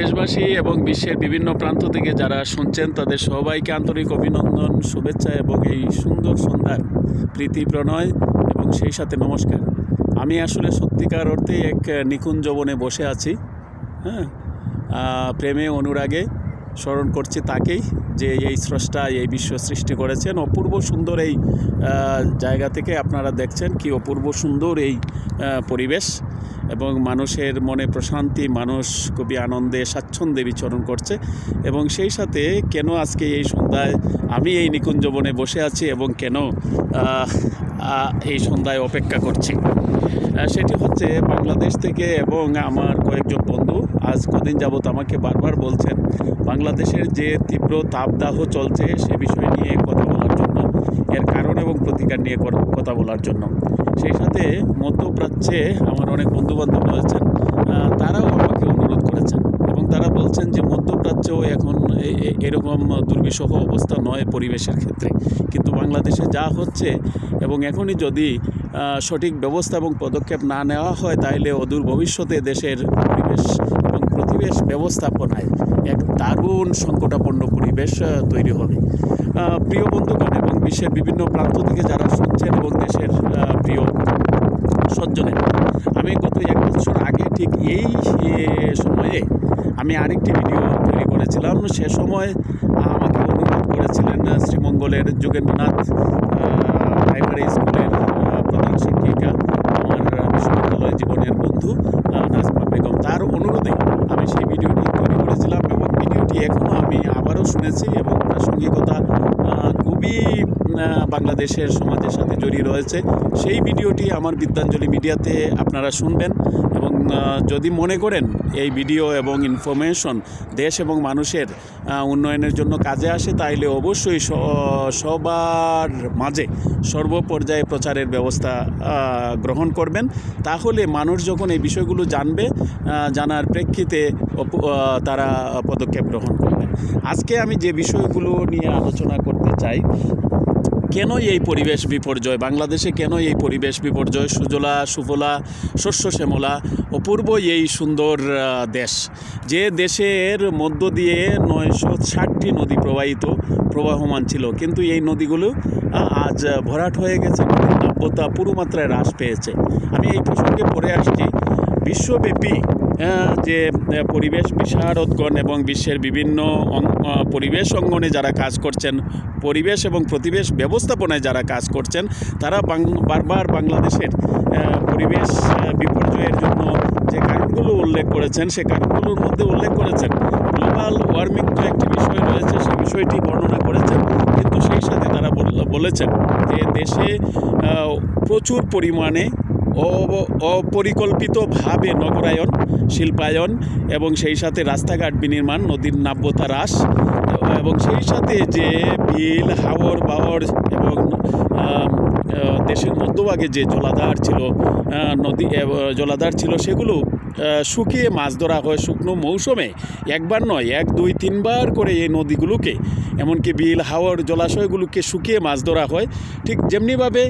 দেশবাসী এবং বিশ্বের বিভিন্ন প্রান্ত থেকে যারা শুনছেন, তাদের সবাইকে আন্তরিক অভিনন্দন, শুভেচ্ছা এবং এই সুন্দর সন্ধ্যার প্রীতি, প্রণয় এবং সেই সাথে নমস্কার। আমি আসলে সত্যিকার অর্থে এক নিকুঞ্জ বনে বসে আছি হ্যাঁ? প্রেমে অনুরাগে স্মরণ করছি তাকেই যে এই স্রষ্টা, এই বিশ্ব সৃষ্টি করেছেন। অপূর্ব সুন্দর এই জায়গা থেকে আপনারা দেখছেন কি অপূর্ব সুন্দর এই পরিবেশ। এবং মানুষের মনে প্রশান্তি, মানুষ খুবই আনন্দে, স্বাচ্ছন্দ্যে বিচরণ করছে এবং সেই সাথে কেন আজকে এই সন্ধ্যায় আমি এই নিকুঞ্জ বনে বসে আছি এবং কেন এই সন্ধ্যায় অপেক্ষা করছি? সেটি হচ্ছে বাংলাদেশ থেকে এবং আমার কয়েকজন বন্ধু আজ কদিন যাবৎ আমাকে বারবার বলছেন, বাংলাদেশের যে তীব্র তাপদাহ চলছে সে বিষয় নিয়ে কথা বলার জন্য, এর কারণ এবং প্রতিকার নিয়ে কথা বলার জন্য। সেই সাথে মধ্যপ্রাচ্যে আমার অনেক বন্ধুবান্ধব রয়েছেন তারাও আমাকে অনুরোধ করেছেন এবং তারা বলছেন যে মধ্যপ্রাচ্যেও এখন এরকম দুর্বিষহ অবস্থা নয় পরিবেশের ক্ষেত্রে। কিন্তু বাংলাদেশে যা হচ্ছে এবং এখনই যদি সঠিক ব্যবস্থা এবং পদক্ষেপ না নেওয়া হয় তাহলে অদূর ভবিষ্যতে দেশের পরিবেশ এবং প্রতিবেশ ব্যবস্থাপনায় এক দারুণ সংকটাপন্ন পরিবেশ তৈরি হবে। প্রিয় বন্ধুগণ বিশ্বের বিভিন্ন প্রান্ত থেকে যারা শুনছেন এবং দেশের প্রিয় সজ্জনের আমি গত এক বছর আগে ঠিক এই সময়ে আমি আরেকটি ভিডিও তৈরি করেছিলাম। সে সময় আমাকে অনুরোধ করেছিলেন শ্রীমঙ্গলের যোগেন্দ্রনাথ প্রাইমারি স্কুলের প্রধান শিক্ষিকা, আমার বিশ্ববিদ্যালয় জীবনের বন্ধু নাজমা বেগম। তার অনুরোধে আমি সেই ভিডিওটি তৈরি করেছিলাম এবং ভিডিওটি এখনও আমি আবারও শুনেছি এবং প্রাসঙ্গিকতা খুবই বাংলাদেশের সমাজের সাথে জড়িয়ে রয়েছে, সেই ভিডিওটি আমার বিদ্যাঞ্জলি মিডিয়াতে আপনারা শুনবেন এবং যদি মনে করেন এই ভিডিও এবং ইনফরমেশন দেশ এবং মানুষের উন্নয়নের জন্য কাজে আসে, তাইলে অবশ্যই সবার মাঝে সর্বপর্যায়ে প্রচারের ব্যবস্থা গ্রহণ করবেন। তাহলে মানুষ যখন এই বিষয়গুলো জানবে জানার প্রেক্ষিতে তারা পদক্ষেপ গ্রহণ করবেন। আজকে আমি যে বিষয়গুলো নিয়ে আলোচনা করতে চাই কেন এই পরিবেশ বিপর্যয়? বাংলাদেশে কেন এই পরিবেশ বিপর্যয়? সুজলা, সুফলা, শস্য শ্যামলা অপূর্ব এই সুন্দর দেশ। যে দেশের মধ্য দিয়ে নয়শো ষাটটি নদী প্রবাহিত, প্রবাহমান ছিল। কিন্তু এই নদীগুলো আজ ভরাট হয়ে গেছে নাব্যতা পুরো মাত্রায় হ্রাস পেয়েছে। আমি এই প্রসঙ্গে পড়ে আসছি। বিশ্বব্যাপী যে পরিবেশ বিশারদগণ এবং বিশ্বের বিভিন্ন পরিবেশ অঙ্গনে যারা কাজ করছেন, পরিবেশ এবং প্রতিবেশ ব্যবস্থাপনায় যারা কাজ করছেন, তারা বারবার বাংলাদেশের পরিবেশ বিপর্যয়ের জন্য যে কারণগুলো উল্লেখ করেছেন, সে কারণগুলোর মধ্যে উল্লেখ করেছেন। গ্লোবাল ওয়ার্মিং তো একটি বিষয় রয়েছে সেই বিষয়টি বর্ণনা করেছেন, কিন্তু সেই সাথে তারা বলেছেন যে দেশে প্রচুর পরিমাণে অপরিকল্পিতভাবে নগরায়ন শিল্পায়ন এবং সেই সাথে রাস্তাঘাট বিনির্মাণ, নদীর নাব্যতা হ্রাস এবং সেই সাথে যে বিল হাওর বাওর এবং দেশের মধ্যভাগে যে জলাধার ছিল নদী জলাধার ছিল সেগুলো শুকিয়ে মাছ ধরা হয় শুকনো মৌসুমে। একবার নয়, এক, দুই, তিনবার করে এই নদীগুলোকে, এমনকি বিল, হাওর, জলাশয়গুলোকে শুকিয়ে মাছ ধরা হয়। ঠিক যেমনিভাবে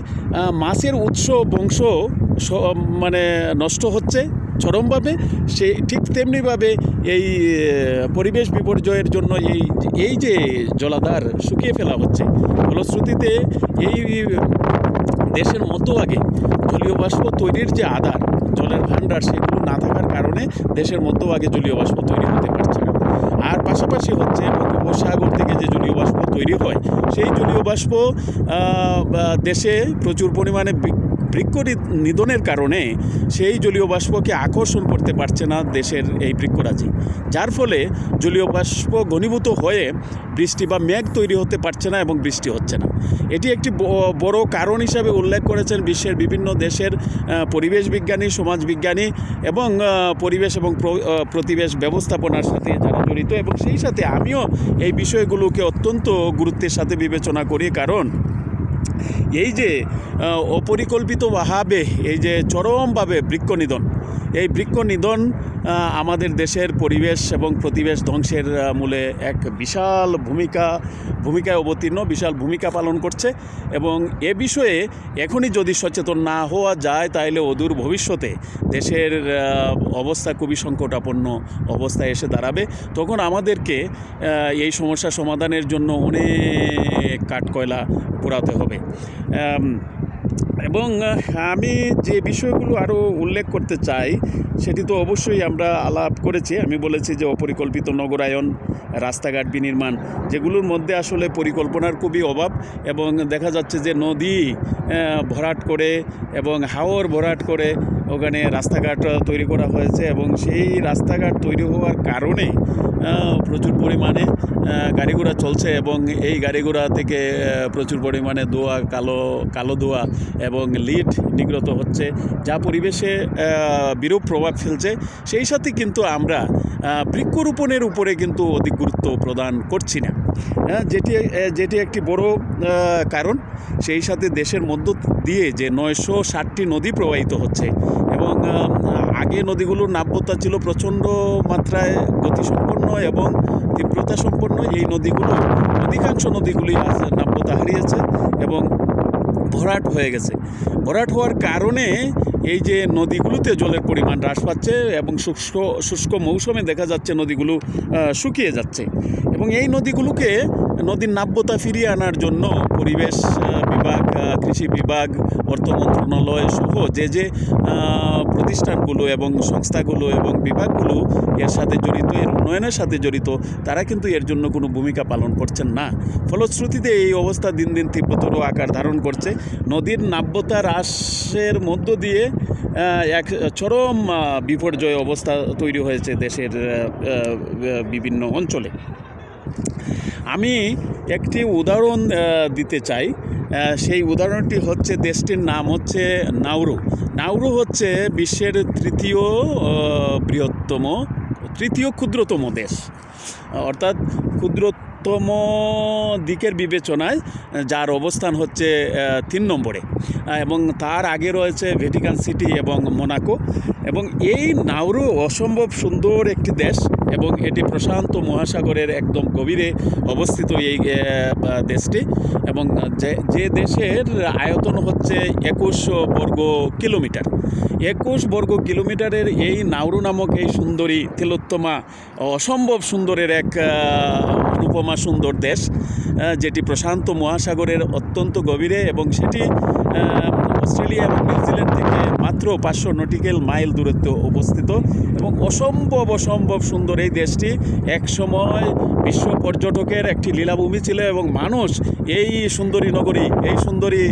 মাছের উৎস, বংশ মানে নষ্ট হচ্ছে চরমভাবে, সে ঠিক তেমনিভাবে এই পরিবেশ বিপর্যয়ের জন্য এই এই যে জলাধার শুকিয়ে ফেলা হচ্ছে, ফলশ্রুতিতে এই দেশের মতো আগে জলীয় বাষ্প তৈরির যে আধার, জলের ভাণ্ডার, সেগুলো না থাকার কারণে দেশের মতো আগে জলীয় বাষ্প তৈরি হতে পারছে না। আর পাশাপাশি হচ্ছে বঙ্গোপসাগর থেকে যে জলীয় বাষ্প তৈরি হয়, সেই জলীয় বাষ্প দেশে প্রচুর পরিমাণে বৃক্ষ নিধনের কারণে সেই জলীয় বাষ্পকে আকর্ষণ করতে পারছে না দেশের এই বৃক্ষরাজি। যার ফলে জলীয় বাষ্প ঘনীভূত হয়ে বৃষ্টি বা মেঘ তৈরি হতে পারছে না এবং বৃষ্টি হচ্ছে না। এটি একটি বড় কারণ হিসাবে উল্লেখ করেছেন বিশ্বের বিভিন্ন দেশের পরিবেশ বিজ্ঞানী সমাজবিজ্ঞানী এবং পরিবেশ এবং প্রতিবেশ ব্যবস্থাপনার সাথে যারা জড়িত এবং সেই সাথে আমিও এই বিষয়গুলোকে অত্যন্ত গুরুত্বের সাথে বিবেচনা করি। কারণ এই যে অপরিকল্পিতভাবে এই যে চরমভাবে বৃক্ষ নিধন। এই বৃক্ষ নিধন আমাদের দেশের পরিবেশ এবং প্রতিবেশ ধ্বংসের মূলে এক বিশাল ভূমিকা, ভূমিকায় অবতীর্ণ, বিশাল ভূমিকা পালন করছে এবং এ বিষয়ে এখনই যদি সচেতন না হওয়া যায় তাহলে অদূর ভবিষ্যতে দেশের অবস্থা খুবই সংকটাপন্ন অবস্থায় এসে দাঁড়াবে। তখন আমাদেরকে এই সমস্যা সমাধানের জন্য অনেক কাঠকয়লা পোড়াতে হবে। এবং আমি যে বিষয়গুলো আরও উল্লেখ করতে চাই, সেটি তো অবশ্যই আমরা আলাপ করেছি। আমি বলেছি যে অপরিকল্পিত নগরায়ন, রাস্তাঘাট বিনির্মাণ, যেগুলোর মধ্যে আসলে পরিকল্পনার খুবই অভাব এবং দেখা যাচ্ছে যে নদী ভরাট করে এবং হাওর ভরাট করে ওখানে রাস্তাঘাট তৈরি করা হয়েছে এবং সেই রাস্তাঘাট তৈরি হওয়ার কারণে প্রচুর পরিমাণে গাড়ি ঘোড়া চলছে এবং এই গাড়ি ঘোড়া থেকে প্রচুর পরিমাণে দোয়া কালো কালো দোয়া এবং লিড নিগ্রত হচ্ছে, যা পরিবেশে বিরূপ প্রভাব ফেলছে। সেই সাথে কিন্তু আমরা বৃক্ষরোপণের উপরে কিন্তু অধিক গুরুত্ব প্রদান করছি না। যেটি যেটি একটি বড় কারণ, সেই সাথে দেশের মধ্য দিয়ে যে নয়শো ষাটটি নদী প্রবাহিত হচ্ছে এবং আগে নদীগুলোর নাব্যতা ছিল প্রচণ্ড মাত্রায় গতিসম্পন্ন এবং তীব্রতা সম্পন্ন। এই নদীগুলো অধিকাংশ নদীগুলি আজ নাব্যতা হারিয়েছে এবং ভরাট হয়ে গেছে। ভরাট হওয়ার কারণে এই যে নদীগুলোতে জলের পরিমাণ হ্রাস পাচ্ছে এবং শুষ্ক শুষ্ক মৌসুমে দেখা যাচ্ছে নদীগুলো শুকিয়ে যাচ্ছে। এবং এই নদীগুলোকে নদীর নাব্যতা ফিরিয়ে আনার জন্য পরিবেশ বিভাগ কৃষি বিভাগ, অর্থ মন্ত্রণালয় সহ যে যে প্রতিষ্ঠানগুলো এবং সংস্থাগুলো এবং বিভাগগুলো এর সাথে জড়িত, এর উন্নয়নের সাথে জড়িত, তারা কিন্তু এর জন্য কোনো ভূমিকা পালন করছেন না। ফলশ্রুতিতে এই অবস্থা দিন দিন তীব্রতর আকার ধারণ করছে। নদীর নাব্যতা হ্রাসের মধ্য দিয়ে এক চরম বিপর্যয় অবস্থা তৈরি হয়েছে দেশের বিভিন্ন অঞ্চলে। আমি একটি উদাহরণ দিতে চাই। সেই উদাহরণটি হচ্ছে দেশটির নাম হচ্ছে নাউরু নাউরু হচ্ছে বিশ্বের তৃতীয় বৃহত্তম, তৃতীয় ক্ষুদ্রতম দেশ। অর্থাৎ ক্ষুদ্রতম দিকের বিবেচনায়, যার অবস্থান হচ্ছে তিন নম্বরে। এবং তার আগে রয়েছে ভ্যাটিকান সিটি এবং মোনাকো এবং এই নাউরু অসম্ভব সুন্দর একটি দেশ এবং এটি প্রশান্ত মহাসাগরের একদম গভীরে অবস্থিত এই দেশটি। এবং যে যে দেশের আয়তন হচ্ছে একুশ বর্গ কিলোমিটার। একুশ বর্গ কিলোমিটারের এই নাউরু নামক এই সুন্দরী তিলোত্তমা অসম্ভব সুন্দরের এক অনুপমা সুন্দর দেশ যেটি প্রশান্ত মহাসাগরের অত্যন্ত গভীরে এবং সেটি অস্ট্রেলিয়া এবং নিউজিল্যান্ড থেকে মাত্র পাঁচশো নটিক্যাল মাইল দূরত্বে অবস্থিত এবং অসম্ভব অসম্ভব সুন্দর এই দেশটি। একসময় বিশ্ব পর্যটকের একটি লীলাভূমি ছিল এবং মানুষ এই সুন্দরী নগরী, এই সুন্দরী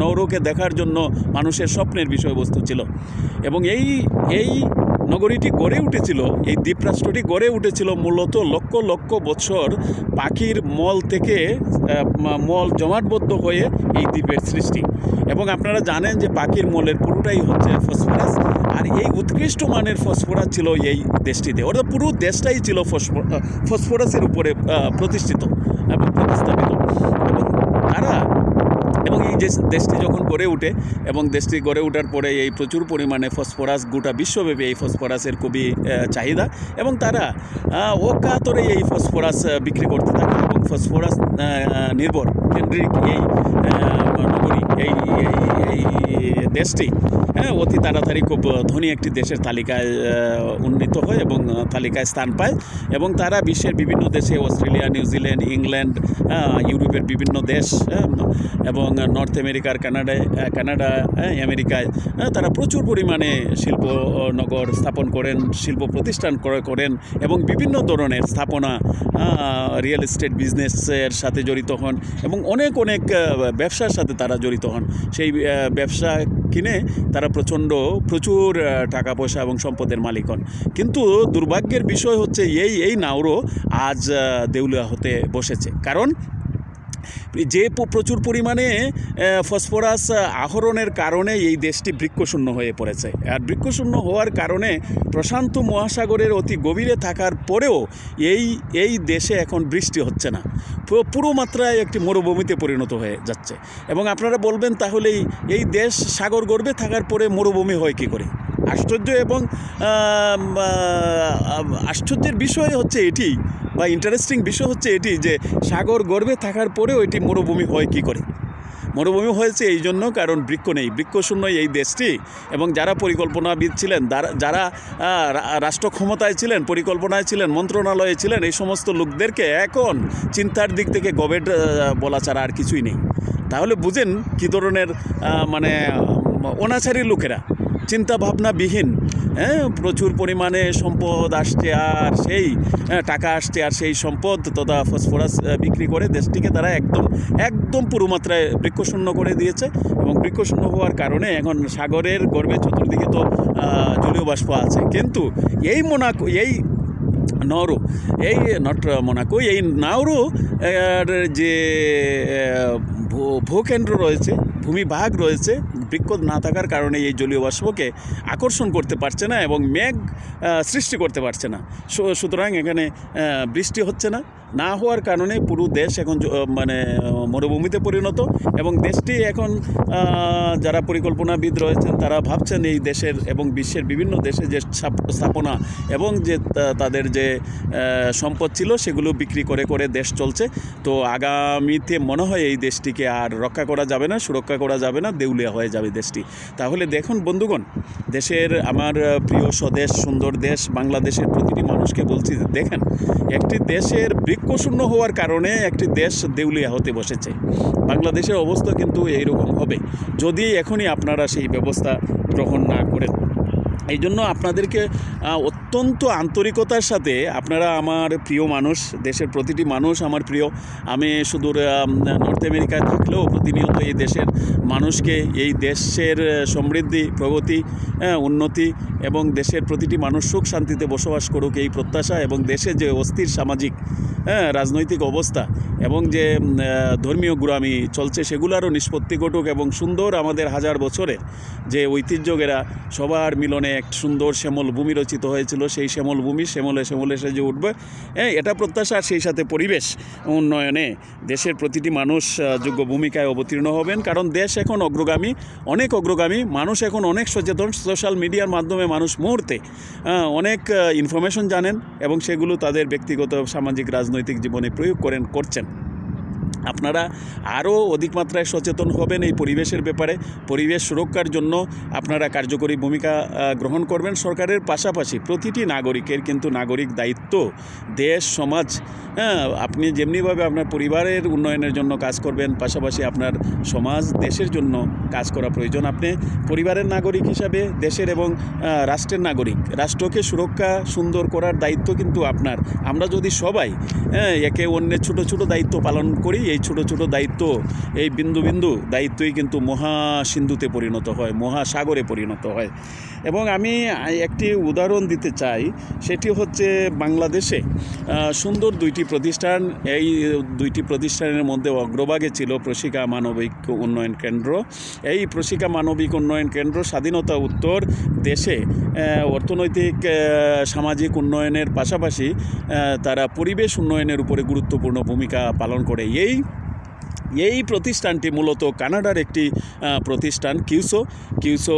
নৌরুকে দেখার জন্য মানুষের স্বপ্নের বিষয়বস্তু ছিল। এবং এই এই নগরীটি গড়ে উঠেছিল, এই দ্বীপরাষ্ট্রটি গড়ে উঠেছিল মূলত লক্ষ লক্ষ বছর পাখির মল থেকে মল জমাটবদ্ধ হয়ে এই দ্বীপের সৃষ্টি। এবং আপনারা জানেন যে পাখির মলের পুরোটাই হচ্ছে ফসফরাস, আর এই উৎকৃষ্ট মানের ফসফরাস ছিল এই দেশটিতে। অর্থাৎ পুরো দেশটাই ছিল ফসফ- ফসফরাসের উপরে প্রতিষ্ঠিত এবং প্রতিস্থাপিত। এবং তারা এবং এই যে দেশটি যখন গড়ে উঠে এবং দেশটি গড়ে ওঠার পরে এই প্রচুর পরিমাণে ফসফরাস, গোটা বিশ্বব্যাপী এই ফসফরাসের খুবই চাহিদা এবং তারা অকাতরে এই ফসফরাস বিক্রি করতে থাকে এবং ফসফরাস নির্ভর কেন্দ্রিক এই নগরী এই এই দেশটি হ্যাঁ অতি তাড়াতাড়ি খুব ধনী একটি দেশের তালিকায় উন্নীত হয় এবং তালিকায় স্থান পায় এবং তারা বিশ্বের বিভিন্ন দেশে অস্ট্রেলিয়া নিউজিল্যান্ড ইংল্যান্ড ইউরোপের বিভিন্ন দেশ হ্যাঁ, এবং নর্থ আমেরিকার কানাডায় কানাডা হ্যাঁ, আমেরিকায় তারা প্রচুর পরিমাণে শিল্প নগর স্থাপন করেন শিল্প প্রতিষ্ঠান ক্রয় করেন এবং বিভিন্ন ধরনের স্থাপনা রিয়েল এস্টেট বিজনেসের সাথে জড়িত হন এবং অনেক অনেক ব্যবসার সাথে তারা জড়িত হন। সেই ব্যবসা কিনে তারা প্রচণ্ড প্রচুর টাকা পয়সা এবং সম্পদের মালিক হন। কিন্তু দুর্ভাগ্যের বিষয় হচ্ছে এই এই নাওরও আজ দেউলিয়া হতে বসেছে। কারণ যে প্রচুর পরিমাণে ফসফরাস আহরণের কারণে এই দেশটি বৃক্ষশূন্য হয়ে পড়েছে। আর বৃক্ষশূন্য হওয়ার কারণে প্রশান্ত মহাসাগরের অতি গভীরে থাকার পরেও এই এই দেশে এখন বৃষ্টি হচ্ছে না। পুরো- মাত্রায় একটি মরুভূমিতে পরিণত হয়ে যাচ্ছে। এবং আপনারা বলবেন তাহলেই এই দেশ সাগর গর্বে থাকার পরে মরুভূমি হয় কী করে? আশ্চর্য এবং আশ্চর্যের বিষয় হচ্ছে এটি, বা ইন্টারেস্টিং বিষয় হচ্ছে এটি যে সাগর গর্ভে থাকার পরেও এটি মরুভূমি হয় কী করে? মরুভূমি হয়েছে এই জন্য কারণ বৃক্ষ নেই। বৃক্ষশূন্য এই দেশটি এবং যারা পরিকল্পনাবিদ ছিলেন যারা- রাষ্ট্র ক্ষমতায় ছিলেন, পরিকল্পনায় ছিলেন, মন্ত্রণালয়ে ছিলেন, এই সমস্ত লোকদেরকে এখন চিন্তার দিক থেকে গবেট বলা ছাড়া আর কিছুই নেই। তাহলে বুঝেন কী ধরনের মানে অনাচারী লোকেরা। চিন্তা ভাবনাবিহীন হ্যাঁ প্রচুর পরিমাণে সম্পদ আসছে আর সেই হ্যাঁ, টাকা আসছে আর সেই সম্পদ তথা ফসফরাস বিক্রি করে দেশটিকে তারা একদম একদম পুরো মাত্রায় বৃক্ষশূন্য করে দিয়েছে এবং বৃক্ষশূন্য হওয়ার কারণে এখন সাগরের গর্বে চতুর্দিকে তো জলীয় বাষ্প আছে। কিন্তু এই মোনাকো এই নরো এই নট মোনাকো এই নাওরো যে ভূকেন্দ্র রয়েছে ভূমিভাগ রয়েছে বৃক্ষ না থাকার কারণে এই জলীয় বাষ্পকে আকর্ষণ করতে পারছে না এবং মেঘ সৃষ্টি করতে পারছে না। সুতরাং এখানে বৃষ্টি হচ্ছে না। না হওয়ার কারণে পুরো দেশ এখন মানে মরুভূমিতে পরিণত এবং দেশটি এখন যারা পরিকল্পনাবিদ রয়েছেন তারা ভাবছেন এই দেশের এবং বিশ্বের বিভিন্ন দেশে যে স্থাপনা এবং যে তাদের যে সম্পদ ছিল সেগুলো বিক্রি করে করে দেশ চলছে। তো আগামীতে মনে হয় এই দেশটিকে আর রক্ষা করা যাবে না, সুরক্ষা করা যাবে না, দেউলিয়া হয়ে যাবে দেশটি। তাহলে দেখুন বন্ধুগণ, দেশের আমার প্রিয় স্বদেশ, সুন্দর দেশ, বাংলাদেশের প্রতিটি মানুষকে বলছি, দেখেন, একটি দেশের বৃক্ষশূন্য হওয়ার কারণে একটি দেশ দেউলিয়া হতে বসেছে। বাংলাদেশের অবস্থা কিন্তু এইরকম হবে। যদি এখনই আপনারা সেই ব্যবস্থা গ্রহণ না করেন এই জন্য আপনাদেরকে অত্যন্ত আন্তরিকতার সাথে আপনারা আমার প্রিয় মানুষ, দেশের প্রতিটি মানুষ আমার প্রিয়। আমি সুদূর নর্থ আমেরিকায় থাকলেও প্রতিনিয়ত এই দেশের মানুষকে, এই দেশের সমৃদ্ধি, প্রগতি উন্নতি এবং দেশের প্রতিটি মানুষ সুখ শান্তিতে বসবাস করুক এই প্রত্যাশা এবং দেশে যে অস্থির সামাজিক হ্যাঁ রাজনৈতিক অবস্থা এবং যে ধর্মীয় গুরামি চলছে সেগুলোরও নিষ্পত্তি ঘটুক এবং সুন্দর আমাদের হাজার বছরের যে ঐতিহ্যকেরা সবার মিলনে এক সুন্দর শ্যামল ভূমি রচিত হয়েছিল সেই শ্যামল ভূমি, শ্যামলে শ্যামলে সেজে উঠবে হ্যাঁ এটা প্রত্যাশা আর সেই সাথে পরিবেশ উন্নয়নে। দেশের প্রতিটি মানুষ যোগ্য ভূমিকায় অবতীর্ণ হবেন। কারণ দেশ এখন অগ্রগামী, অনেক অগ্রগামী, মানুষ এখন অনেক সচেতন। সোশ্যাল মিডিয়ার মাধ্যমে মানুষ মুহূর্তে অনেক ইনফরমেশন জানেন এবং সেগুলো তাদের ব্যক্তিগত সামাজিক রাজনৈতিক জীবনে প্রয়োগ করেন, করছেন। আপনারা আরও অধিক মাত্রায় সচেতন হবেন এই পরিবেশের ব্যাপারে। পরিবেশ সুরক্ষার জন্য আপনারা কার্যকরী ভূমিকা গ্রহণ করবেন সরকারের পাশাপাশি প্রতিটি নাগরিকের কিন্তু নাগরিক দায়িত্ব। দেশ, সমাজ হ্যাঁ আপনি যেমনিভাবে আপনার পরিবারের উন্নয়নের জন্য কাজ করবেন, পাশাপাশি আপনার সমাজ, দেশের জন্য কাজ করা প্রয়োজন। আপনি পরিবারের নাগরিক হিসাবে, দেশের এবং রাষ্ট্রের নাগরিক, রাষ্ট্রকে সুরক্ষা সুন্দর করার দায়িত্ব কিন্তু আপনার। আমরা যদি সবাই হ্যাঁ একে অন্যের ছোট ছোট দায়িত্ব পালন করি এই ছোট ছোট দায়িত্ব, এই বিন্দু বিন্দু দায়িত্বই কিন্তু মহাসিন্ধুতে পরিণত হয়, মহাসাগরে পরিণত হয়। এবং আমি একটি উদাহরণ দিতে চাই, সেটি হচ্ছে বাংলাদেশে সুন্দর দুইটি প্রতিষ্ঠান, এই দুইটি প্রতিষ্ঠানের মধ্যে অগ্রভাগে ছিল প্রশিকা মানবিক উন্নয়ন কেন্দ্র। এই প্রশিকা মানবিক উন্নয়ন কেন্দ্র স্বাধীনতা উত্তর দেশে অর্থনৈতিক সামাজিক উন্নয়নের পাশাপাশি তারা পরিবেশ উন্নয়নের উপরে গুরুত্বপূর্ণ ভূমিকা পালন করে। এই এই এই প্রতিষ্ঠানটি মূলত কানাডার একটি প্রতিষ্ঠান, CUSO. CUSO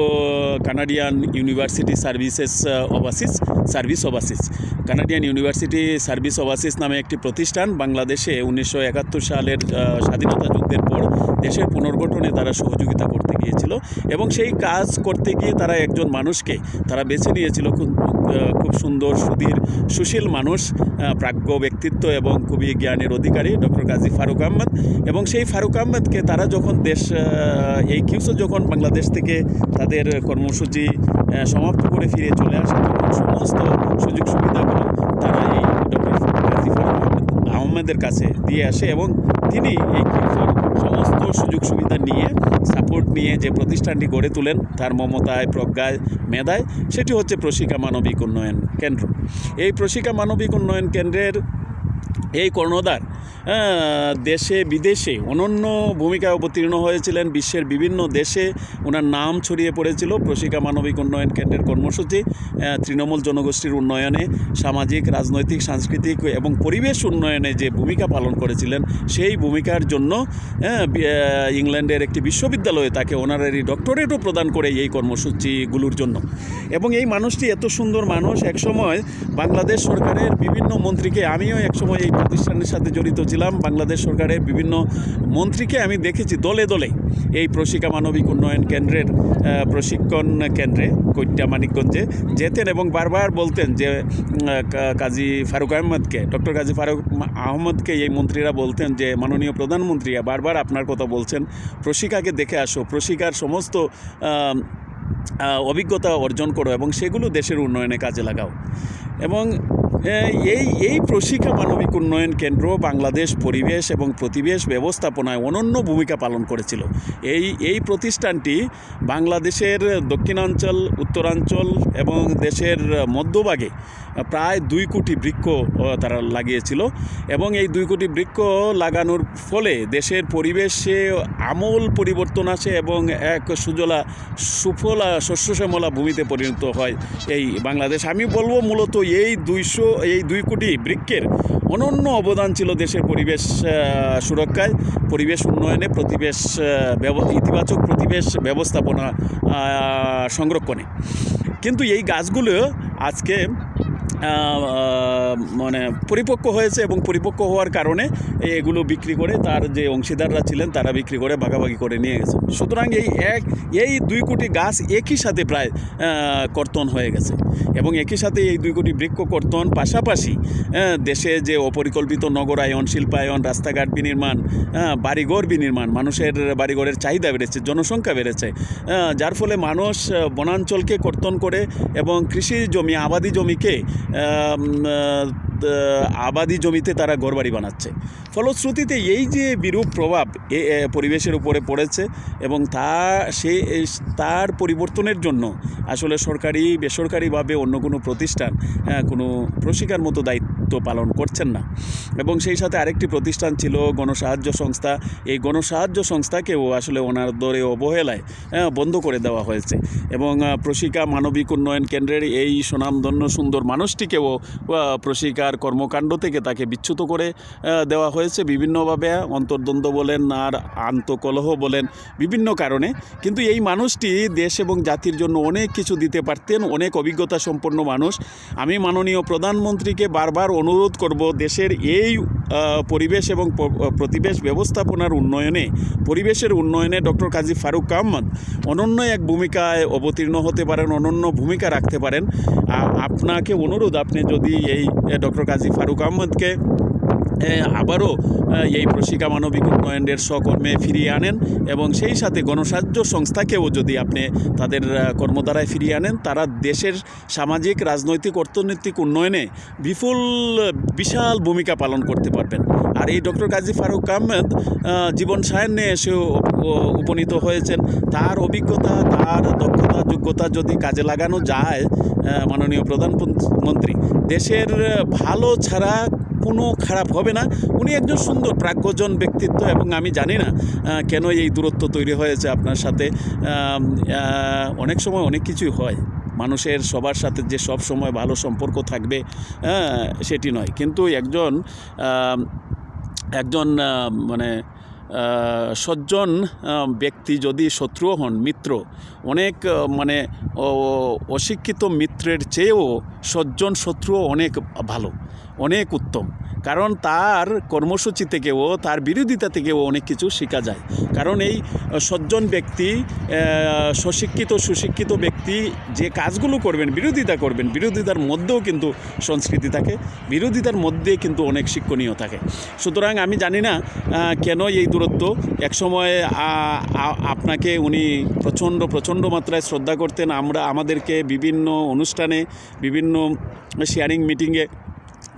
Canadian university services overseas service overseas Canadian university service overseas নামে একটি প্রতিষ্ঠান বাংলাদেশে উনিশশো একাত্তর সালের স্বাধীনতা যুদ্ধের পর দেশের পুনর্গঠনে তারা সহযোগিতা করতে গিয়েছিল এবং সেই কাজ করতে গিয়ে তারা একজন মানুষকে, তারা বেছে নিয়েছিল খুব সুন্দর, সুধীর, সুশীল মানুষ প্রাজ্ঞ ব্যক্তিত্ব এবং খুবই জ্ঞানের অধিকারী গাজী ফারুক আহমদ। এবং সেই ফারুক আহমেদকে তারা যখন দেশ এই কিউসো যখন বাংলাদেশ থেকে তাদের কর্মসূচি সমাপ্ত করে ফিরে চলে আসে, তখন সমস্ত সুযোগ সুবিধাগুলো তারা এই ডক্টর গাজী ফারুক আহমেদ আহমেদের কাছে দিয়ে আসে এবং তিনি এই কিউসোর সমস্ত সুযোগ সুবিধা নিয়ে, সাপোর্ট নিয়ে যে প্রতিষ্ঠানটি গড়ে তোলেন, তার মমতায়, প্রজ্ঞায়, মেধায়, সেটি হচ্ছে প্রশিকা মানবিক উন্নয়ন কেন্দ্র। এই প্রশিকা মানবিক উন্নয়ন কেন্দ্রের এই কর্ণধার দেশে বিদেশে অনন্য ভূমিকায় অবতীর্ণ হয়েছিলেন বিশ্বের বিভিন্ন দেশে। ওনার নাম ছড়িয়ে পড়েছিল প্রশিকা মানবিক উন্নয়ন কেন্দ্রের কর্মসূচি তৃণমূল জনগোষ্ঠীর উন্নয়নে সামাজিক রাজনৈতিক সাংস্কৃতিক এবং পরিবেশ উন্নয়নে যে ভূমিকা পালন করেছিলেন সেই ভূমিকার জন্য হ্যাঁ, ইংল্যান্ডের একটি বিশ্ববিদ্যালয়ে তাকে অনারারি ডক্টরেটও প্রদান করে এই কর্মসূচিগুলোর জন্য। এবং এই মানুষটি এত সুন্দর মানুষ একসময় বাংলাদেশ সরকারের বিভিন্ন মন্ত্রীকে আমিও একসময় এই প্রতিষ্ঠানের সাথে জড়িত ছিলাম বাংলাদেশ সরকারের বিভিন্ন মন্ত্রীকে আমি দেখেছি দলে দলে। এই প্রশিকা মানবিক উন্নয়ন কেন্দ্রের প্রশিক্ষণ কেন্দ্রে কৈট্টা মানিকগঞ্জে যেতেন এবং বারবার বলতেন যে কাজী ফারুক আহমদকে, ডক্টর কাজী ফারুক আহমদকে এই মন্ত্রীরা বলতেন যে, মাননীয় প্রধানমন্ত্রী বারবার আপনার কথা বলছেন, প্রশিকাকে দেখে আসো। প্রশিকার সমস্ত অভিজ্ঞতা অর্জন করো এবং সেগুলো দেশের উন্নয়নে কাজে লাগাও। এবং এই এই প্রশিক্ষা মানবিক উন্নয়ন কেন্দ্র বাংলাদেশ পরিবেশ এবং প্রতিবেশ ব্যবস্থাপনায় অনন্য ভূমিকা পালন করেছিল। এই এই প্রতিষ্ঠানটি বাংলাদেশের দক্ষিণাঞ্চল, উত্তরাঞ্চল এবং দেশের মধ্যভাগে প্রায় দুই কোটি বৃক্ষ তারা লাগিয়েছিল এবং এই দুই কোটি বৃক্ষ লাগানোর ফলে দেশের পরিবেশে আমূল পরিবর্তন আসে এবং এক সুজলা, সুফলা শস্য শ্যামলা ভূমিতে পরিণত হয় এই বাংলাদেশ। আমি বলব মূলত এই দুইশো, এই দুই কোটি বৃক্ষের অনন্য অবদান ছিল দেশের পরিবেশ সুরক্ষায়। পরিবেশ উন্নয়নে প্রতিবেশ ইতিবাচক প্রতিবেশ ব্যবস্থাপনা সংরক্ষণে। কিন্তু এই গাছগুলো আজকে মানে পরিপক্ক হয়েছে এবং পরিপক্ক হওয়ার কারণে এগুলো বিক্রি করে তার যে অংশীদাররা ছিলেন, তারা বিক্রি করে ভাগাভাগি করে নিয়ে গেছে। সুতরাং এই এক, এই দুই কোটি গাছ একই সাথে প্রায় কর্তন হয়ে গেছে এবং একই সাথে এই দুই কোটি বৃক্ষ কর্তন পাশাপাশি দেশে যে অপরিকল্পিত নগরায়ন শিল্পায়ন, রাস্তাঘাট বিনির্মাণ বাড়িঘর বিনির্মাণ, মানুষের বাড়িঘরের চাহিদা বেড়েছে, জনসংখ্যা বেড়েছে যার ফলে মানুষ বনাঞ্চলকে কর্তন করে এবং কৃষি জমি, আবাদি জমিকে আবাদি জমিতে তারা ঘরবাড়ি বানাচ্ছে। ফলশ্রুতিতে এই যে বিরূপ প্রভাব এ পরিবেশের উপরে পড়েছে এবং তা সে তার পরিবর্তনের জন্য আসলে সরকারি বেসরকারিভাবে অন্য কোনো প্রতিষ্ঠান আহ, কোনো প্রশিকার মতো দায়িত্ব পালন করছেন না। এবং সেই সাথে আরেকটি প্রতিষ্ঠান ছিল গণসাহায্য সংস্থা। এই গণসাহায্য সংস্থাকেও আসলে ওনার দরে অবহেলায় বন্ধ করে দেওয়া হয়েছে। এবং প্রশিকা মানবিক উন্নয়ন কেন্দ্রের এই সুনামধন্য সুন্দর মানুষটিকেও প্রশিকার কর্মকাণ্ড থেকে তাকে বিচ্যুত করে দেওয়া হয়েছে। বিভিন্নভাবে অন্তর্দ্বন্দ্ব বলেন আর আন্তকলহ বলেন বিভিন্ন কারণে। কিন্তু এই মানুষটি দেশ এবং জাতির জন্য অনেক কিছু দিতে পারতেন। অনেক অভিজ্ঞতা সম্পন্ন মানুষ। আমি মাননীয় প্রধানমন্ত্রীকে বারবার অনুরোধ করব দেশের এই পরিবেশ এবং প্রতিবেশ ব্যবস্থাপনার উন্নয়নে, পরিবেশের উন্নয়নে ডক্টর কাজী ফারুক আহমদ অনন্য এক ভূমিকায় অবতীর্ণ হতে পারেন, অনন্য ভূমিকা রাখতে পারেন। আপনাকে অনুরোধ, আপনি যদি এই ডক্টর কাজী ফারুক আহমদকে আবারও এই প্রশিকা মানবিক উন্নয়নের সকর্মে ফিরিয়ে আনেন এবং সেই সাথে গণসাহায্য সংস্থাকেও যদি আপনি তাদের আ, কর্মধারায় ফিরিয়ে আনেন তারা দেশের সামাজিক রাজনৈতিক অর্থনৈতিক উন্নয়নে বিপুল বিশাল ভূমিকা পালন করতে পারবেন। আর এই ডক্টর কাজী ফারুক আহমেদ জীবন সায়ান্নে এসেও উপ- উপনীত হয়েছেন। তার অভিজ্ঞতা তার দক্ষতা যোগ্যতা যদি কাজে লাগানো যায় মাননীয় প্রধানমন্ত্রী দেশের ভালো ছাড়া কোনো খারাপ হবে না। উনি একজন সুন্দর, প্রাজ্ঞজন ব্যক্তিত্ব এবং আমি জানি না কেন এই দূরত্ব তৈরি হয়েছে আপনার সাথে। অনেক সময় অনেক কিছুই হয়। মানুষের সবার সাথে যে সব সময় ভালো সম্পর্ক থাকবে সেটি নয়। কিন্তু একজন একজন মানে সজ্জন ব্যক্তি যদি শত্রুও হন, মিত্র, অনেক মানে অশিক্ষিত মিত্রের চেয়েও সজ্জন, শত্রুও অনেক ভালো, অনেক উত্তম। কারণ তার কর্মসূচি থেকেও তার বিরোধিতা থেকেও অনেক কিছু শেখা যায়। কারণ এই সজ্জন ব্যক্তি আহ, স্বশিক্ষিত সুশিক্ষিত ব্যক্তি যে কাজগুলো করবেন বিরোধিতা করবেন বিরোধিতার মধ্যেও কিন্তু সংস্কৃতি থাকে বিরোধিতার মধ্যে কিন্তু অনেক শিক্ষণীয় থাকে। সুতরাং আমি জানি না কেন এই দূরত্ব। একসময় আপনাকে উনি প্রচণ্ড প্রচণ্ড মাত্রায় শ্রদ্ধা করতেন। আমরা আমাদেরকে বিভিন্ন অনুষ্ঠানে বিভিন্ন শেয়ারিং মিটিংয়ে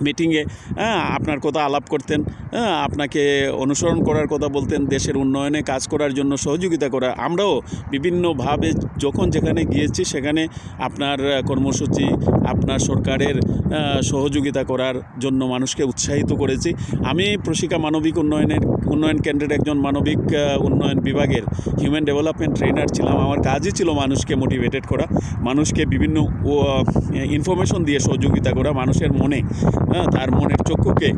মিটিংয়ে হ্যাঁ আপনার কথা আলাপ করতেন হ্যাঁ আপনাকে অনুসরণ করার কথা বলতেন, দেশের উন্নয়নে কাজ করার জন্য সহযোগিতা করা আমরাও বিভিন্নভাবে যখন যেখানে গিয়েছি, সেখানে আপনার কর্মসূচি, আপনার সরকারের সহযোগিতা করার জন্য মানুষকে উৎসাহিত করেছি। আমি প্রশিকা মানবিক উন্নয়নের, উন্নয়ন কেন্দ্রের একজন মানবিক উন্নয়ন বিভাগের হিউম্যান ডেভেলপমেন্ট ট্রেনার ছিলাম। আমার কাজই ছিল মানুষকে মোটিভেটেড করা, মানুষকে বিভিন্ন ইনফরমেশন দিয়ে সহযোগিতা করা, মানুষের মনে তার মনের চক্ষুকে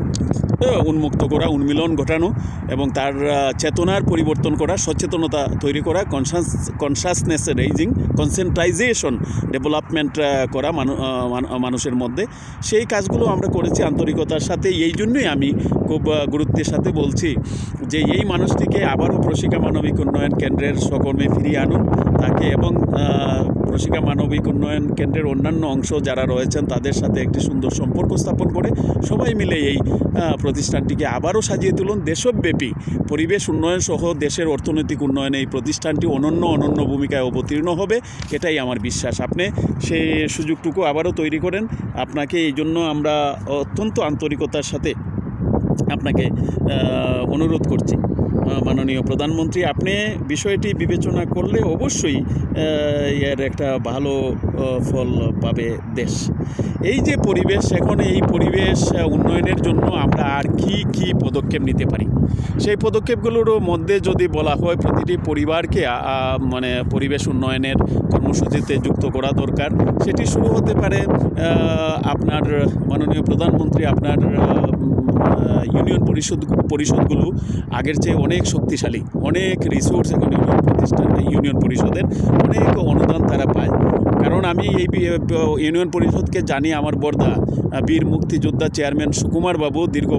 উন্মুক্ত করা, উন্মিলন ঘটানো এবং তার চেতনার পরিবর্তন করা, সচেতনতা তৈরি করা conscious consciousness raising conscientization development করা মানু- মান- মানুষের মধ্যে। সেই কাজগুলো আমরা করেছি আন্তরিকতার সাথে। এই জন্যই আমি খুব গুরুত্বের সাথে বলছি যে এই মানুষটিকে আবারও প্রশিকা মানবিক উন্নয়ন কেন্দ্রের সকর্মে ফিরিয়ে আনুন। তাকে এবং প্রশিকা মানবিক উন্নয়ন কেন্দ্রের অন্যান্য অংশ যারা রয়েছেন, তাদের সাথে একটি সুন্দর সম্পর্ক স্থাপন করে সবাই মিলে এই প্রতিষ্ঠানটিকে আবারও সাজিয়ে তুলুন। দেশব্যাপী পরিবেশ উন্নয়ন সহ দেশের অর্থনৈতিক উন্নয়নে এই প্রতিষ্ঠানটি অনন্য অনন্য ভূমিকায় অবতীর্ণ হবে, এটাই আমার বিশ্বাস। আপনি সেই সুযোগটুকু আবারও তৈরি করেন। আপনাকে এই জন্য আমরা অত্যন্ত আন্তরিকতার সাথে আপনাকে অনুরোধ করছি। মাননীয় প্রধানমন্ত্রী, আপনি বিষয়টি বিবেচনা করলে অবশ্যই এর একটা ভালো ফল পাবে দেশ। এই যে পরিবেশ, এখন এই পরিবেশ উন্নয়নের জন্য আমরা আর কি কি পদক্ষেপ নিতে পারি? সেই পদক্ষেপগুলোর মধ্যে যদি বলা হয়, প্রতিটি পরিবারকে মানে পরিবেশ উন্নয়নের কর্মসূচিতে যুক্ত করা দরকার। সেটি শুরু হতে পারে আপনার মাননীয় প্রধানমন্ত্রী, আপনার ইউনিয়ন পরিষদ পরিষদগুলো আগের চেয়ে অনেক শক্তিশালী, অনেক রিসোর্স এখন ইউনিয়ন প্রতিষ্ঠান ইউনিয়ন পরিষদের, অনেক অনুদান তারা পায়। কারণ আমি এই ইউনিয়ন পরিষদকে জানি আমার বর্দা বীর মুক্তিযোদ্ধা চেয়ারম্যান সুকুমার বাবু। দীর্ঘ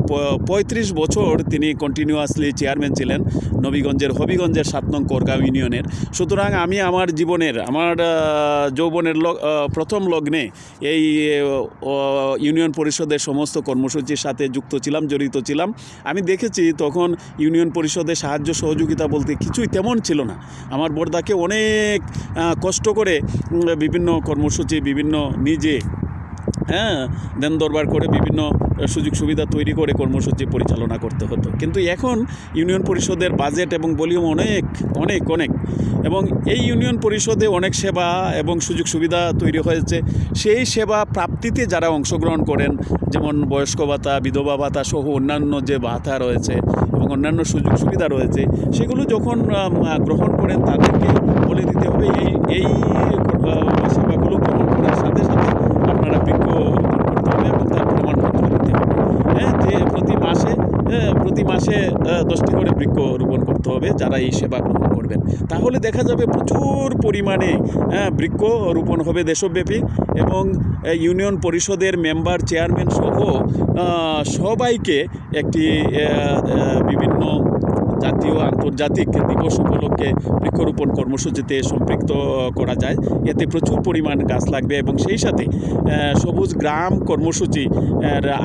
পঁয়ত্রিশ বছর তিনি কন্টিনিউয়াসলি চেয়ারম্যান ছিলেন নবীগঞ্জের হবিগঞ্জের সাত নং করগাঁও ইউনিয়নের। সুতরাং আমি আমার জীবনের, আমার যৌবনের প্রথম লগ্নে এই ইউনিয়ন পরিষদের সমস্ত কর্মসূচির সাথে যুক্ত ছিলাম, জড়িত ছিলাম। আমি দেখেছি তখন ইউনিয়ন পরিষদের সাহায্য সহযোগিতা বলতে কিছুই তেমন ছিল না। আমার বর্দাকে অনেক কষ্ট করে বিভিন্ন কর্মসূচি, বিভিন্ন নিজে হ্যাঁ দেন দরবার করে বিভিন্ন সুযোগ সুবিধা তৈরি করে কর্মসূচি পরিচালনা করতে হতো। কিন্তু এখন ইউনিয়ন পরিষদের বাজেট এবং ভলিউম অনেক অনেক অনেক। এবং এই ইউনিয়ন পরিষদে অনেক সেবা এবং সুযোগ সুবিধা তৈরি হয়েছে। সেই সেবা প্রাপ্তিতে যারা অংশগ্রহণ করেন, যেমন বয়স্ক ভাতা, বিধবা ভাতা সহ অন্যান্য যে ভাতা রয়েছে এবং অন্যান্য সুযোগ সুবিধা রয়েছে, সেগুলো যখন গ্রহণ করেন তাদেরকে বলে দিতে হবে, এই এই সেবাগুলো গ্রহণ করার সাথে সাথে আপনারা বৃক্ষ রোপণ করতে হবে এবং তার প্রমাণপত্র দিতে হবে। হ্যাঁ যে প্রতি মাসে হ্যাঁ, প্রতি মাসে দশটি করে বৃক্ষ রোপণ করতে হবে যারা এই সেবা গ্রহণ করবেন। তাহলে দেখা যাবে প্রচুর পরিমাণে হ্যাঁ, বৃক্ষ রোপণ হবে দেশব্যাপী এবং ইউনিয়ন পরিষদের মেম্বার চেয়ারম্যান সহ সবাইকে একটি বিভিন্ন জাতীয় আন্তর্জাতিক দিবস উপলক্ষে বৃক্ষরোপণ কর্মসূচিতে সম্পৃক্ত করা যায়। এতে প্রচুর পরিমাণ গাছ লাগবে এবং সেই সাথে সবুজ গ্রাম কর্মসূচি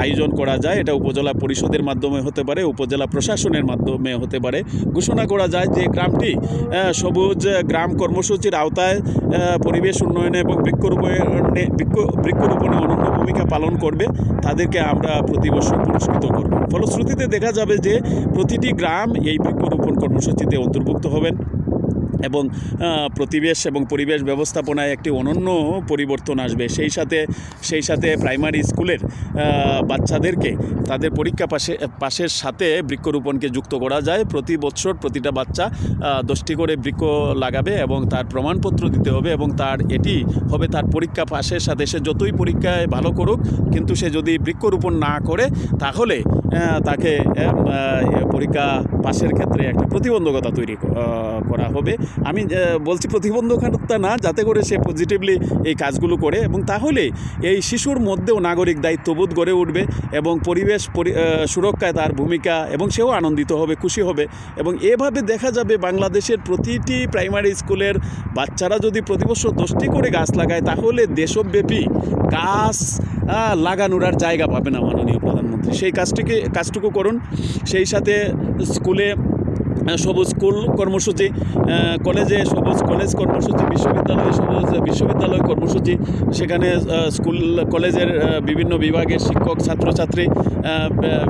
আয়োজন করা যায়। এটা উপজেলা পরিষদের মাধ্যমে হতে পারে, উপজেলা প্রশাসনের মাধ্যমে হতে পারে। ঘোষণা করা যায় যে গ্রামটি সবুজ গ্রাম কর্মসূচির আওতায় পরিবেশ উন্নয়নে এবং বৃক্ষরোপণে, বৃক্ষ, বৃক্ষরোপণে অনন্য ভূমিকা পালন করবে, তাদেরকে আমরা প্রতি বছর পুরস্কৃত করব। ফলশ্রুতিতে দেখা যাবে যে প্রতিটি গ্রাম এই বৃক্ষরোপণ কর্মসূচিতে অন্তর্ভুক্ত হবেন। এবং প্রতিবেশ এবং পরিবেশ ব্যবস্থাপনায় একটি অনন্য পরিবর্তন আসবে। সেই সাথে সেই সাথে প্রাইমারি স্কুলের বাচ্চাদেরকে তাদের পরীক্ষা পাশে, পাশের সাথে বৃক্ষরোপণকে যুক্ত করা যায়। প্রতি বছর প্রতিটা বাচ্চা দশটি করে বৃক্ষ লাগাবে এবং তার প্রমাণপত্র দিতে হবে এবং তার, এটি হবে তার পরীক্ষা পাশের সাথে। সে যতই পরীক্ষায় ভালো করুক, কিন্তু সে যদি বৃক্ষরোপণ না করে, তাহলে তাকে পরীক্ষা পাশের ক্ষেত্রে একটা প্রতিবন্ধকতা তৈরি করা হবে। আমি বলছি প্রতিবন্ধকতা না, যাতে করে সে পজিটিভলি এই কাজগুলো করে এবং তাহলে এই শিশুর মধ্যেও নাগরিক দায়িত্ববোধ গড়ে উঠবে এবং পরিবেশ পরি- সুরক্ষায় তার ভূমিকা এবং সেও আনন্দিত হবে, খুশি হবে এবং এভাবে দেখা যাবে বাংলাদেশের প্রতিটি প্রাইমারি স্কুলের বাচ্চারা যদি প্রতি বছর দশটি করে গাছ লাগায়, তাহলে দেশব্যাপী গাছ লাগানোর আর জায়গা পাবে না মাননীয় প্রধানমন্ত্রী। সেই কাজটিকে কাজটুকু করুন। সেই সাথে স্কুলে সবুজ স্কুল কর্মসূচি কলেজে সবুজ, কলেজ কর্মসূচি, বিশ্ববিদ্যালয়ে সবুজ, বিশ্ববিদ্যালয় কর্মসূচি, সেখানে স্কুল, কলেজের বিভিন্ন বিভাগের শিক্ষক, ছাত্রছাত্রী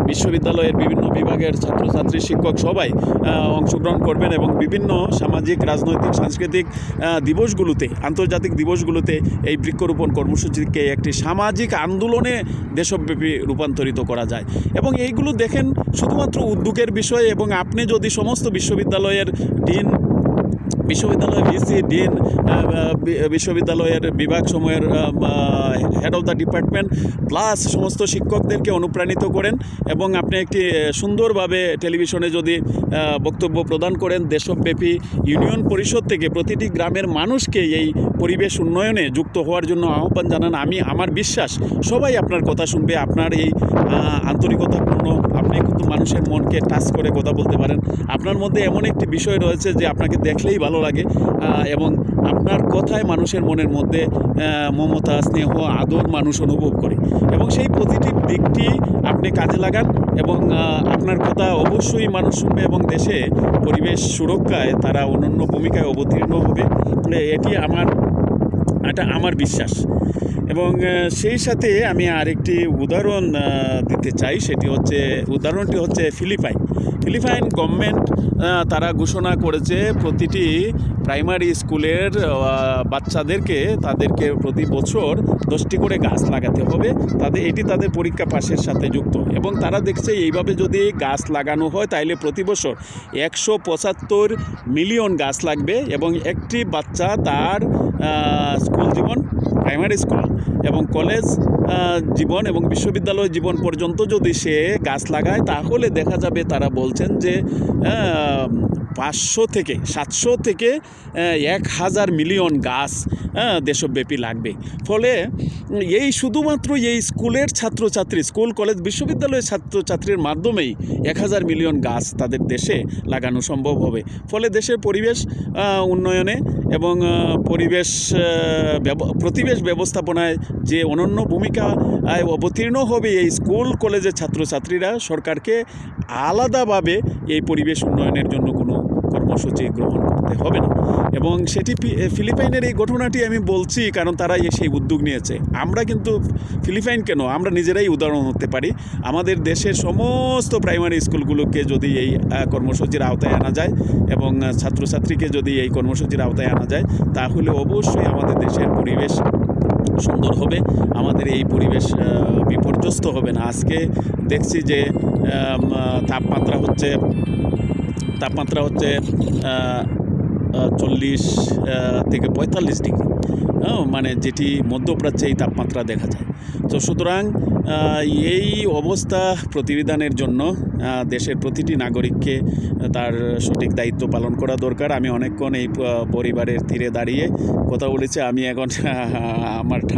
বিশ্ববিদ্যালয়ের বিভিন্ন বিভাগের ছাত্রছাত্রী, শিক্ষক সবাই অংশগ্রহণ করবেন এবং বিভিন্ন সামাজিক, রাজনৈতিক, সাংস্কৃতিক দিবসগুলোতে, আন্তর্জাতিক দিবসগুলোতে এই বৃক্ষরোপণ কর্মসূচিকে একটি সামাজিক আন্দোলনে দেশব্যাপী রূপান্তরিত করা যায়। এবং এইগুলো দেখেন শুধুমাত্র উদ্যোগের বিষয়ে এবং আপনি যদি সমস্ত বিশ্ববিদ্যালয়ের ডিন বিশ্ববিদ্যালয় ভিসি ডিন বিশ্ববিদ্যালয়ের বিভাগ সময়ের head of the department plus সমস্ত শিক্ষকদেরকে অনুপ্রাণিত করেন এবং আপনি একটি সুন্দরভাবে টেলিভিশনে যদি বক্তব্য প্রদান করেন, দেশব্যাপী ইউনিয়ন পরিষদ থেকে প্রতিটি গ্রামের মানুষকে এই পরিবেশ উন্নয়নে যুক্ত হওয়ার জন্য আহ্বান জানান। আমি, আমার বিশ্বাস, সবাই আপনার কথা শুনবে, আপনার এই আন্তরিকতাপূর্ণ, আপনি কিন্তু মানুষের মনকে টাচ করে কথা বলতে পারেন। আপনার মধ্যে এমন একটি বিষয় রয়েছে যে আপনাকে দেখলেই ভালো লাগে। এবং আপনার কথায় মানুষের মনের মধ্যে মমতা, স্নেহ, আদর মানুষ অনুভব করে। এবং সেই পজিটিভ দিকটি আপনি কাজে লাগান এবং আপনার কথা অবশ্যই মানুষ শুনবে এবং দেশে পরিবেশ সুরক্ষায় তারা অনন্য ভূমিকায় অবতীর্ণ হবে। এটি আমার, এটা আমার বিশ্বাস। এবং সেই সাথে আমি আরেকটি উদাহরণ দিতে চাই। সেটি হচ্ছে, উদাহরণটি হচ্ছে ফিলিপাইন। ফিলিপাইন গভর্নমেন্ট তারা ঘোষণা করেছে প্রতিটি প্রাইমারি স্কুলের বাচ্চাদেরকে তাদেরকে প্রতি বছর দশটি করে গাছ লাগাতে হবে। তাদের, এটি তাদের পরীক্ষা পাশের সাথে যুক্ত। এবং তারা দেখছে এইভাবে যদি গাছ লাগানো হয়, তাইলে প্রতি বছর একশো পঁচাত্তর মিলিয়ন গাছ লাগবে এবং একটি বাচ্চা তার স্কুল জীবন প্রাইমারি স্কুল এবং কলেজ জীবন এবং বিশ্ববিদ্যালয় জীবন পর্যন্ত যদি সে গাছ লাগায়, তাহলে দেখা যাবে তারা বলছেন যে পাঁচশো থেকে সাতশো থেকে এক হাজার মিলিয়ন গাছ দেশব্যাপী লাগবে। ফলে এই শুধুমাত্র এই স্কুলের ছাত্রছাত্রী, স্কুল, কলেজ, বিশ্ববিদ্যালয়ের ছাত্রছাত্রীর মাধ্যমেই এক হাজার মিলিয়ন গাছ তাদের দেশে লাগানো সম্ভব হবে। ফলে দেশের পরিবেশ উন্নয়নে এবং পরিবেশ প্রতিবেশ ব্যবস্থাপনায় যে অনন্য ভূমিকা অবতীর্ণ হবে এই স্কুল, কলেজের ছাত্রছাত্রীরা, সরকারকে আলাদাভাবে এই পরিবেশ উন্নয়নের জন্য কর্মসূচি গ্রহণ করতে হবে না। এবং সেটি ফিলিপাইনের এই ঘটনাটি আমি বলছি কারণ তারা সেই উদ্যোগ নিয়েছে। আমরা কিন্তু ফিলিপাইন কেন? আমরা নিজেরাই উদাহরণ হতে পারি। আমাদের দেশের সমস্ত প্রাইমারি স্কুলগুলোকে যদি এই কর্মসূচির আওতায় আনা যায় এবং ছাত্রছাত্রীকে যদি এই কর্মসূচির আওতায় আনা যায়, তাহলে অবশ্যই আমাদের দেশের পরিবেশ সুন্দর হবে। আমাদের এই পরিবেশ বিপর্যস্ত হবে না। আজকে দেখছি যে তাপমাত্রা হচ্ছে তাপমাত্রা হচ্ছে চল্লিশ থেকে পঁয়তাল্লিশ ডিগ্রি। হ্যাঁ, মানে যেটি মধ্যপ্রাচ্যে এই তাপমাত্রা দেখা যায়। তো সুতরাং এই অবস্থা প্রতিবিধানের জন্য দেশের প্রতিটি নাগরিককে তার সঠিক দায়িত্ব পালন করা দরকার। আমি অনেকক্ষণ এই পরিবারের তীরে দাঁড়িয়ে কথা বলেছি। আমি এখন আমার